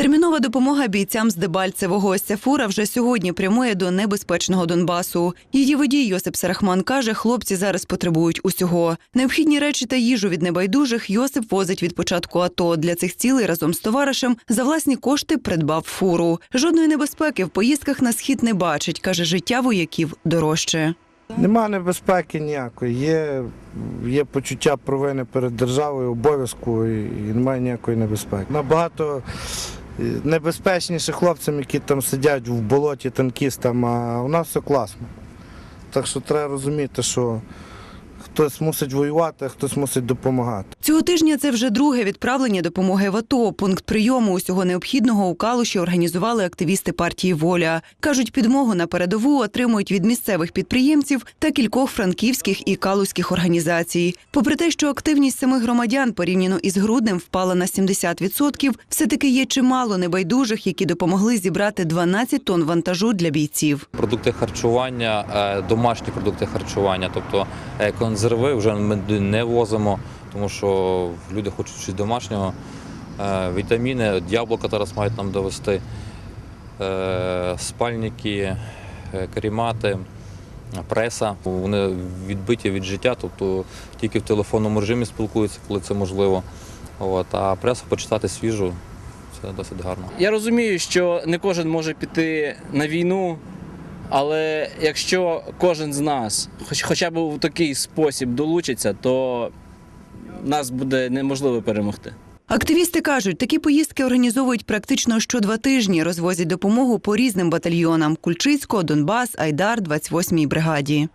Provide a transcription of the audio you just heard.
Термінова допомога бійцям з Дебальцевого. Ось ця фура вже сьогодні прямує до небезпечного Донбасу. Її водій Йосип Серахман каже, хлопці зараз потребують усього. Необхідні речі та їжу від небайдужих Йосип возить від початку АТО. Для цих цілей разом з товаришем за власні кошти придбав фуру. Жодної небезпеки в поїздках на схід не бачить. каже, життя вояків дорожче. Нема небезпеки ніякої. Є, є почуття провини перед державою, обов'язку і, немає ніякої небезпеки. Набагато небезпечніше хлопцям, які там сидять в болоті танкістам, а у нас все класно. Так що треба розуміти, що хтось мусить воювати, а хтось мусить допомагати. Цього тижня це вже друге відправлення допомоги в АТО. Пункт прийому усього необхідного у Калуші організували активісти партії Воля. кажуть, підмогу на передову отримують від місцевих підприємців та кількох франківських і калузьких організацій. Попри те, що активність самих громадян порівняно із груднем впала на 70%, все таки є чимало небайдужих, які допомогли зібрати 12 тонн вантажу для бійців. Продукти харчування, е, домашні продукти харчування, тобто е, консерви вже ми не возимо, тому що люди хочуть щось домашнього. Е, Вітаміни, яблука зараз мають нам довести, е, спальники, е, карімати, преса. Вони відбиті від життя, тобто тільки в телефонному режимі спілкуються, коли це можливо. От, а пресу почитати свіжу це досить гарно. Я розумію, що не кожен може піти на війну, але якщо кожен з нас хоч, хоча б в такий спосіб долучиться, то нас буде неможливо перемогти. Активісти кажуть, такі поїздки організовують практично що два тижні, розвозять допомогу по різним батальйонам Кульчицького, Донбас, Айдар, 28-й бригаді.